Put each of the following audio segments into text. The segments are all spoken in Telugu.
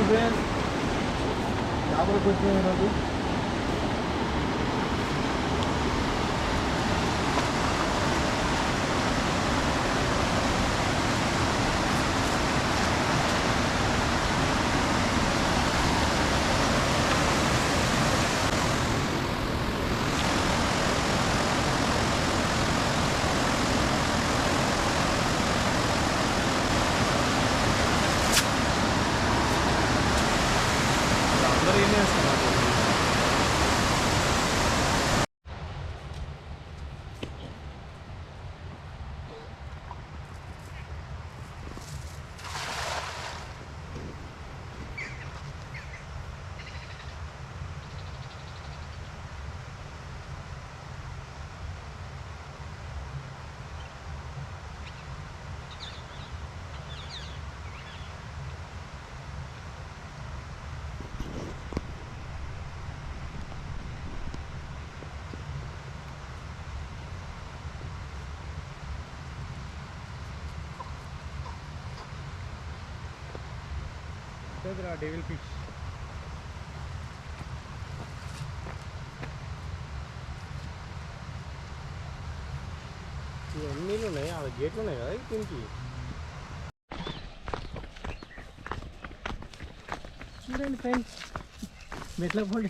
చూడండి ఫ్రెండ్స్ చేపలకు వచ్చినాయి ఈరోజు డెవిల్ ఫిష్ ఎన్ని ఉన్నాయి ఆ గేట్లు ఉన్నాయి కదా దీనికి చూడండి ఫ్రెండ్స్ మెట్ల పోటీ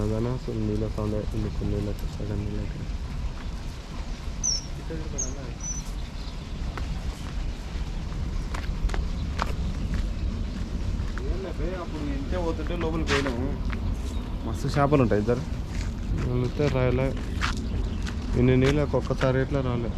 దన దన నీళ్ళ సౌండ్ నీళ్ళ సగం నీళ్ళ అప్పుడు ఇంతే పోతుంటే లోపలికి పోయినాము మస్తు చేపలు ఉంటాయి ఇద్దరు వెళితే రాయలే ఇన్ని నీళ్ళకి ఒక్కసారి ఎట్లా రాలే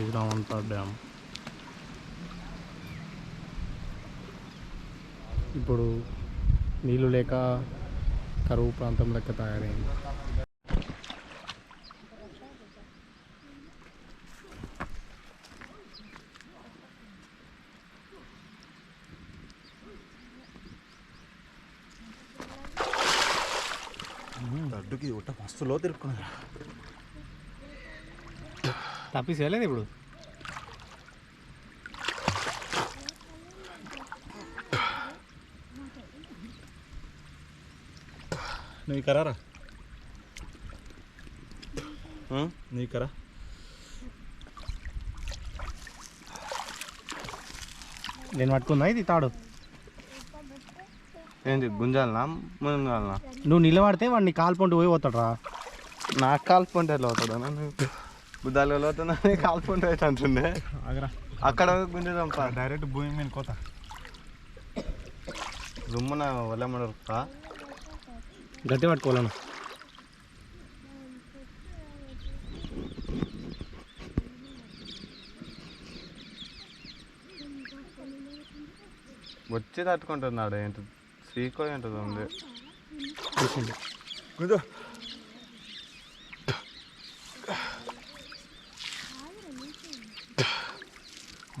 దిస్ ఈజ్ రామంతా డ్యామ్. ఇప్పుడు నీళ్ళు లేక కరువు ప్రాంతం లెక్క తయారైంది. అడ్డుకి ఉట్ట మస్తు లో తిరుక్కున్నారు తప్పిసేయలేదు ఇప్పుడు. నువ్వు ఇక్కడ రా. నువ్వు ఇక్కడ నేను పట్టుకున్నా ఇది తాడు. ఏంటి గుంజాలనా ముంగాలనా నువ్వు నిలబడితే వాడిని కాలు పండు పోయి పోతాడు రా నాకు కాల్పుంటే ఎట్లా అవుతాడా గుద్దాలు వెళ్ళవుతున్నా కాల్పుంటే అయితే అంటుండే. ఆగరా. అక్కడ గుంజదాం డైరెక్ట్ భూమి మీద కోత. రుమ్మున వల్లమడరుతా గట్టి పట్టుకోవాలను వచ్చి తట్టుకుంటున్నాడు ఏంటి? సీకో ఏంటది ఉంది?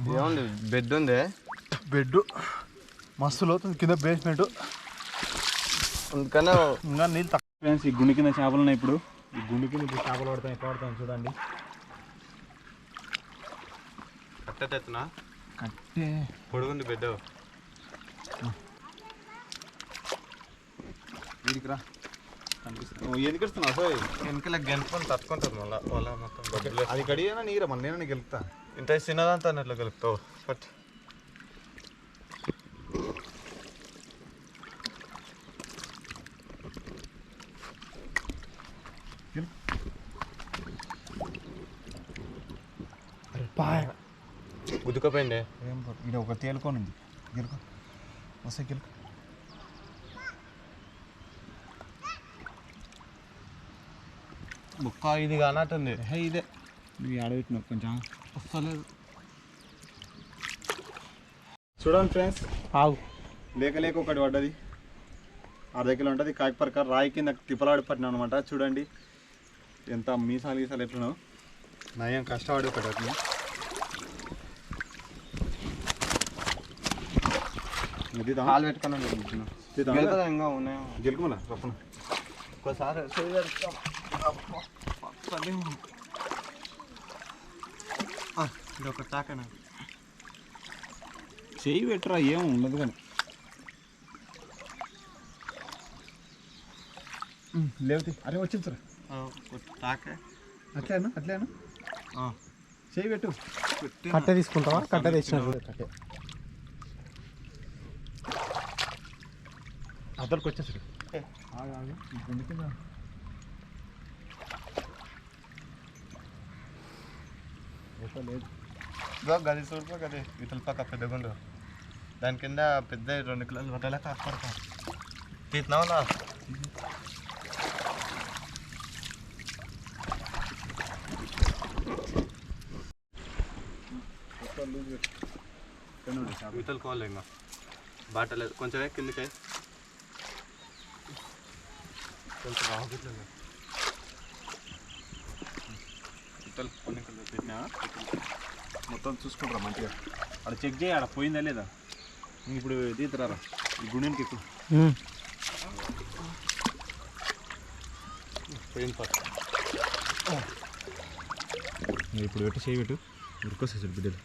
ఏముంది? బెడ్ ఉంది? బెడ్ మస్తు లోతుంది. కింద బేస్మెంట్ అందుకనే ఇంకా నీళ్ళు తక్కువ. ఈ గుండె కింద చేపలు ఉన్నాయి ఇప్పుడు. ఈ గుండె కింద ఇప్పుడు చేపలు పడతాయి ఎక్కడ పడతాయి చూడండి. కట్టెత్తునా కట్టే. పొడుగుంది బెడ్. రా. నువ్వు ఎందుకు వెనకల గెలుపుకొని తట్టుకుంటుంది మళ్ళీ. వాళ్ళ మొత్తం అది కడిగినా నీరా? మన నేను గెలుపుతా. ఇంత చిన్నదంతా అన్నట్లు కలుపుతావు బట్ పాయ ఉదుకపోయింది ఏం ఇది ఒక తేలుకోనుంది గెలుకో వస్తే గెలుకో బుక్క ఇది కానట్టుంది హే ఇదే నువ్వు ఆడబెట్టినావు కొంచెం. వస్తలేదు చూడండి ఫ్రెండ్స్. ఆగు. లేక లేక ఒకటి పడ్డది. అర్ధ కిలో ఉంటుంది. కాకిపరక రాయి కింద తిప్పలాడి పట్టినా అనమాట చూడండి. ఎంత మీసాలు గీసాలు ఎట్లున్నావు నయం కష్టపడి ఒకటి అట్లా కాలు పెట్టుకున్నాను గెలుకుమలా రప్పన? ఒకసారి చేయి పెడతాం. అబ్బా, పక్కనే ఉంది. ఆ, ఇది ఒక తాకనా? చెయ్యి పెట్టరా ఏం ఉండదు కానీ. లేవుతి అరే వచ్చింది తాకే. అట్లేనా? అట్లేనా? ఆ, చెయ్యి పెట్టు. కట్టె తీసుకుంటావా? కట్టె తెచ్చిన కట్టె. అద్దరికి వచ్చేసాడు ఇదిగో గది చూడుకో గది. ఇతల పక్క పెద్ద గుండు. దాని కింద పెద్ద రెండు కిలోలు పట్టాల కాకపోడతాం తీసినావులా ఇతలు కోవాలి ఇంకా. బాటలేదు కొంచెం కిందకి. కొంచెం రావట్లేదు ఇతలు కొన్ని కొన్ని పెట్టినా? మొత్తం చూసుకుంటారా మంచిగా. అక్కడ చెక్ చేయి ఆడ పోయిందా లేదా? ఇప్పుడు తీద్దరారా ఈ గుండెనికి ఎక్కువ పోయింది పక్క ఇప్పుడు పెట్టు చేయి పెట్టు. ఉరుకొసేసాడు బిడ్డలు.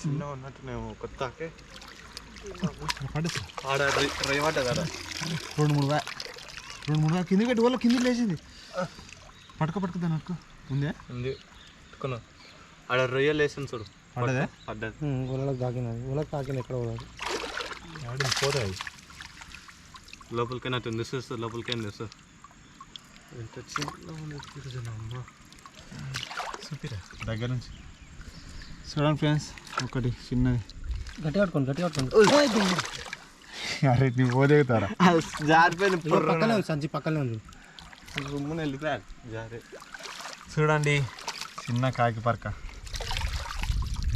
చిన్న ఉన్నట్టు నేను కొత్తకే రెండు మూడు రెండు మూడు కింద పెట్టి వాళ్ళ కింద లేచింది. పట్టుక పట్టుక దాని అక్క ఉందే? ఉంది. ఆడ రొయ్యలు వేసింది చూడు. పడ్డదా? పడ్డది. ఉలకు తాకినది. ఉలకు తాకిన ఎక్కడ పోదు పోతాయి లోపలికైనా ఉంది సార్ లోపలికైనా సార్. ఎంత చిన్న ఉంది చూపిరా. దగ్గర నుంచి. చూడండి ఫ్రెండ్స్ ఒకటి చిన్నది. గట్టి గట్టి పట్టుకోండి. అరే నీ పోదేగుతారా జారిపోయింది పక్కనే ఉంది సంచి పక్కనే ఉంది. జారి. చూడండి చిన్న కాకి పరక.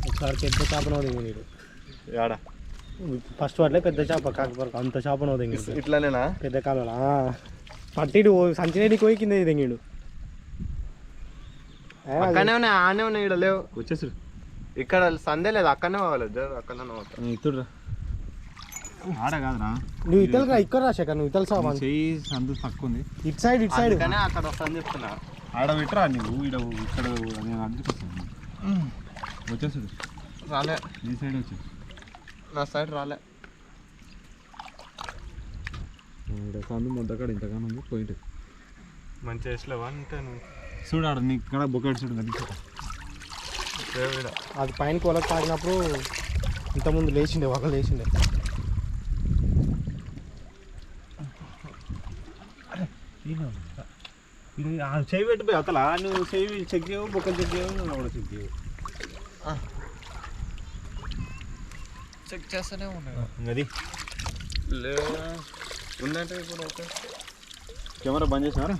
ఒకసారి పెద్ద చేపను దింగిడు ఆడ ఫస్ట్ వాటిలో పెద్ద చేప కాకపోతే అంత చేపను దింగిడు ఇట్లానేనా? పెద్ద కాలువల పట్టిడు సంచినేటికి పోయి కింద దింగిడు. అక్కడనే ఉన్నాయి ఆనే ఉన్నాయి ఇక్కడ లేవు. వచ్చేసాడు ఇక్కడ సందే లేదు అక్కడనే పోవాలి అక్కడనే పోతాం. ఇతుడురా ఆడ కాదురా. నువ్వు ఇతలు ఇక్కడ రా శేఖర్ నువ్వు ఇతలు సావా. చెయ్యి సందు తక్కువ ఉంది ఇటు సైడ్ ఇటు సైడ్. అందుకనే అక్కడ వస్తాను చెప్తున్నా. ఆడ పెట్టరా నువ్వు ఈడ ఇక్కడ నేను అడ్డుకొస్తాను వచ్చేసాడు రాలే. ఈ సైడ్ వచ్చి నా సైడ్ రాలే. ఇక్కడ సందు ముద్దకాడ ఇంతగానో ఉంది పోయింట్ మంచి వేసలేవా అంటే నువ్వు? చూడు ఆడ నీకు ఇక్కడ బొక్కడు చూడు ఈడ. అది పైన కొలకు తాగినప్పుడు ఇంతకుముందు లేచిండే ఒక లేచిండే. చేయి పెట్టిపోయి అవతల నువ్వు చేయి చెక్ చేయవు బొక్కలు చెక్ చేయవు నువ్వు కూడా చెక్ చేయవు. చెక్ చేస్తూనే ఉన్నాయి అది. లేవు ఉందంటే ఇప్పుడు ఓకే. కెమెరా బంద్ చేసినారా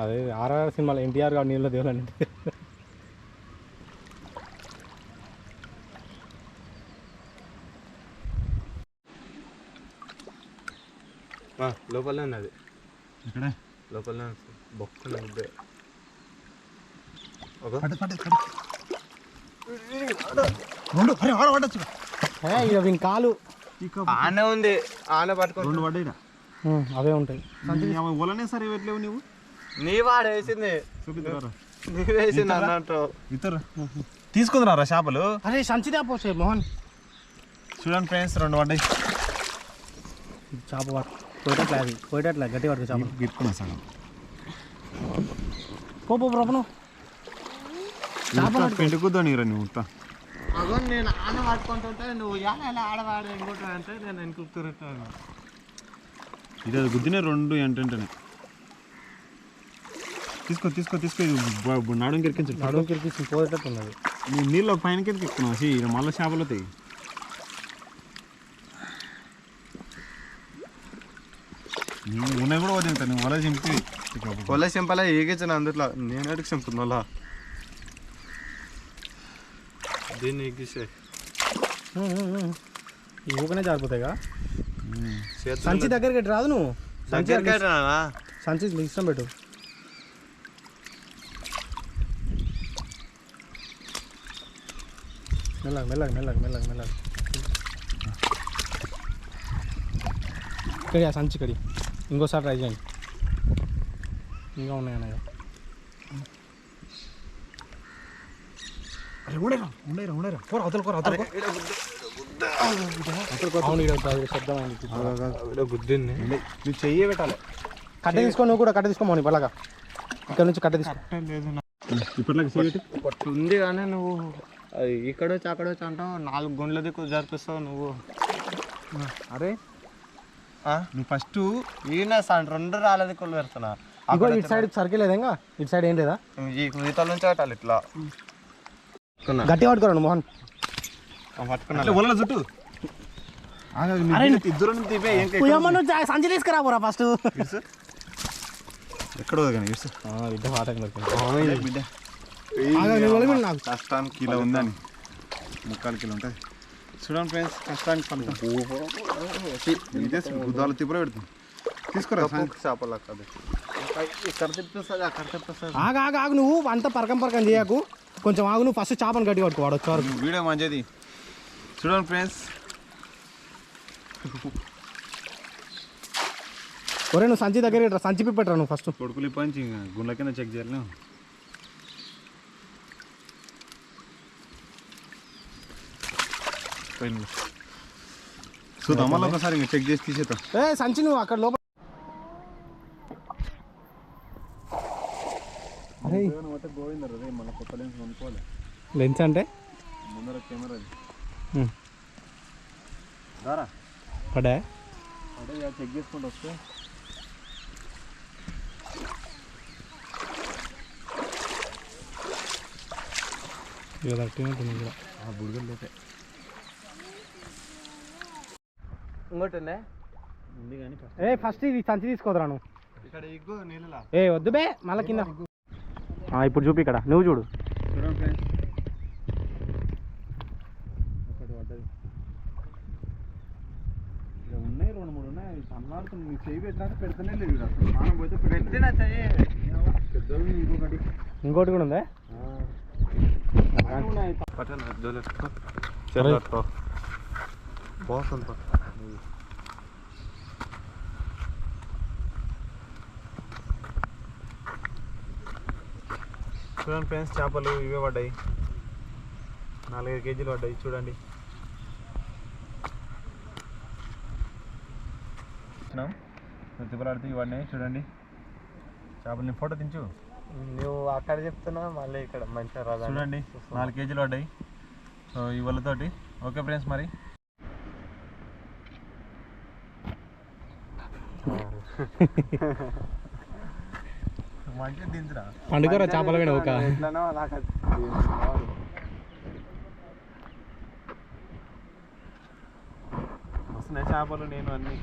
అదే ఆర్ఆర్ సినిమాలో ఎన్టీఆర్ గారు నీళ్ళ దేవులంటే లోపలనే ఉన్నది. ఇక్కడే లోపలనే ఇక వీని కాలు. ఆనే ఉంది. ఆనే పట్టుకో రెండు పడ్డాయిరా? ఉం, అవే ఉంటాయి. ఒలనే సరే పెట్టలేవు నువ్వు నీ వాడు వేసింది. చూపిద్దారా నీ వేసింది అన్నట్టు ఇద్దరు తీసుకుందిరా చేపలు? అరే సంచిదా పోసే మోహన్. చూడండి ఫ్రెండ్స్ రెండు పడ్డాయి. చేప పోయేటట్లే అది పోయేటట్లే గట్టి పట్టుకు చేప. గిట్టుకున్నా సగం. పో పో ప్రభును పెంటుకుద్దా నీరా నువ్వు ఉత్త. అగో నేను ఆన పట్టుకుంటుంటే నువ్వు ఎలా ఎలా ఆడవాడు ఇంకోటి అంటే నేను వెనుక తిరుగుతాను. ఇది అది గుద్దినే రెండు ఏంటంటే తీసుకో తీసుకో తీసుకో. ఇది బ- నాడుం కిరికించు పోయేటట్టు ఉన్నది నీ నీళ్ళు ఒక పైన కిందకి ఎక్కుతున్నావు. సి మళ్ళీ చేపలు అవుతాయి నువ్వు ఉన్నాయి కూడా వదిలితాను నువ్వు వల చింపి. ఒళ్ళ సింపలే ఏగించిన అందుట్లో. నేను అడిగి వాళ్ళ దీన్ని ఎగ్గిసే ఊకనే జారిపోతాయిగా? సంచి దగ్గరికి రాదు నువ్వు? సంచి? సంచి ఇష్టం పెట్టు. మెల్లగా మెల్లగా మెల్లగా మెల్లగా మెల్లగా ఇక్కడి సంచి ఇక్కడి ఇంకోసారి ట్రై చేయండి ఇంకా ఉన్నాయి అన్నయ్య ఉండేరా ఉండేరా ఉండేరా కోర అవతల కోర అవతల గుద్దింది నువ్వు చెయ్యి పెట్టాలి కట్టె తీసుకో నువ్వు కూడా కట్టె తీసుకోమని బలగా ఇక్కడ నుంచి కట్టె తీసుకో ఇప్పటిలాగా ఉంది కానీ నువ్వు ఇక్కడ వచ్చి అక్కడ వచ్చి అంటావు నాలుగు గుండ్ల దిక్కు జరిపిస్తావు నువ్వు. అరే? నువ్వు ఫస్ట్ ఈయన రెండు రాళ్ళ దిక్కులు పెడుతున్నా. ఇగో ఇటు సైడ్ సర్కిల్ లేదేగా ఇటు సైడ్ ఏం లేదా? ఈ ఈతల నుంచి ఇట్లా. గట్టి పట్టుకోరండి మోహన్. పట్టుకున్నా. చుట్టూ. ఇద్దరు సంచి తీసుకురా పోరా ఫస్ట్ ఎక్కడ బిడ్డ పాటకు బిడ్డ. కష్టానికి కిలో ఉందని. ముక్కాలు కిలో ఉంటుంది చూడండి ఫ్రెండ్స్ కష్టానికి ఫలితం ఇదే గుద్దాలు తిప్పుర పెడుతుంది తీసుకురా చేపలు ఆగు ఆగు ఆగు నువ్వు అంత పరకం పరకం చేయకు. కొంచెం ఆగు నువ్వు ఫస్ట్ చేపను గట్టి పట్టుకో వాడు వచ్చే వరకు. వీడియో మంచిది చూడండి ఫ్రెండ్స్ ఒరే నువ్వు సంచి దగ్గర సంచి పిప్పట్రా నువ్వు ఫస్ట్ కొడుకులు ఇప్పటి గుండె కింద చెక్ దమ్మాలి ఒకసారి ఇంకా చెక్ చేసి తీసేద్దాం ఏ సంచి నువ్వు అక్కడ లోపల. అరే. గోవిందర్ అదే మన కొత్త లెన్స్ కొనుక్కోవాలి లెన్స్ అంటే? ముందర కెమెరా. దారా? పడే. అదే చెక్ చేసుకుంటూ వస్తే. ఆ బుడగలు లేపే. ఇంకోటి ఉందే ఉంది కానీ ఫస్ట్ ఏ ఫస్ట్ ఇది సంచి తీసుకోదురా నువ్వు. ఇక్కడ ఇగ్గు నీళ్ళలా? ఏ వద్దు బే మళ్ళీ కింద. ఆ, ఇప్పుడు చూపి ఇక్కడ నువ్వు చూడు. చూడండి ఫ్రెండ్స్. ఒకటి పడ్డది. ఇలా ఉన్నాయి రెండు మూడు ఉన్నాయి సన్నాడుతుంది నీకు చేయి పెట్టినాక పెడతానే లేదు ఇది అసలు స్నానం పోతే పెట్టిన చెయ్యి. పెద్దది ఇంకొకటి. ఇంకోటి కూడా ఉందా? పట్టణ. బాగుంది చూడండి ఫ్రెండ్స్ చేపలు ఇవే పడ్డాయి. నాలుగైదు కేజీలు పడ్డాయి చూడండి. ప్రతిపలాడితే ఇవన్నీ చూడండి. చేపలని ఫోటో దించు. నువ్వు అక్కడ చెప్తున్నా మళ్ళీ ఇక్కడ మంచిగా రాదా చూడండి నాలుగు కేజీలు పడ్డాయి. సో ఈ వల్లతోటి ఓకే ఫ్రెండ్స్ మరి మంచిగా దించురా పండుగరా చేపల మీద ఒక. చేపలు నేను అన్ని.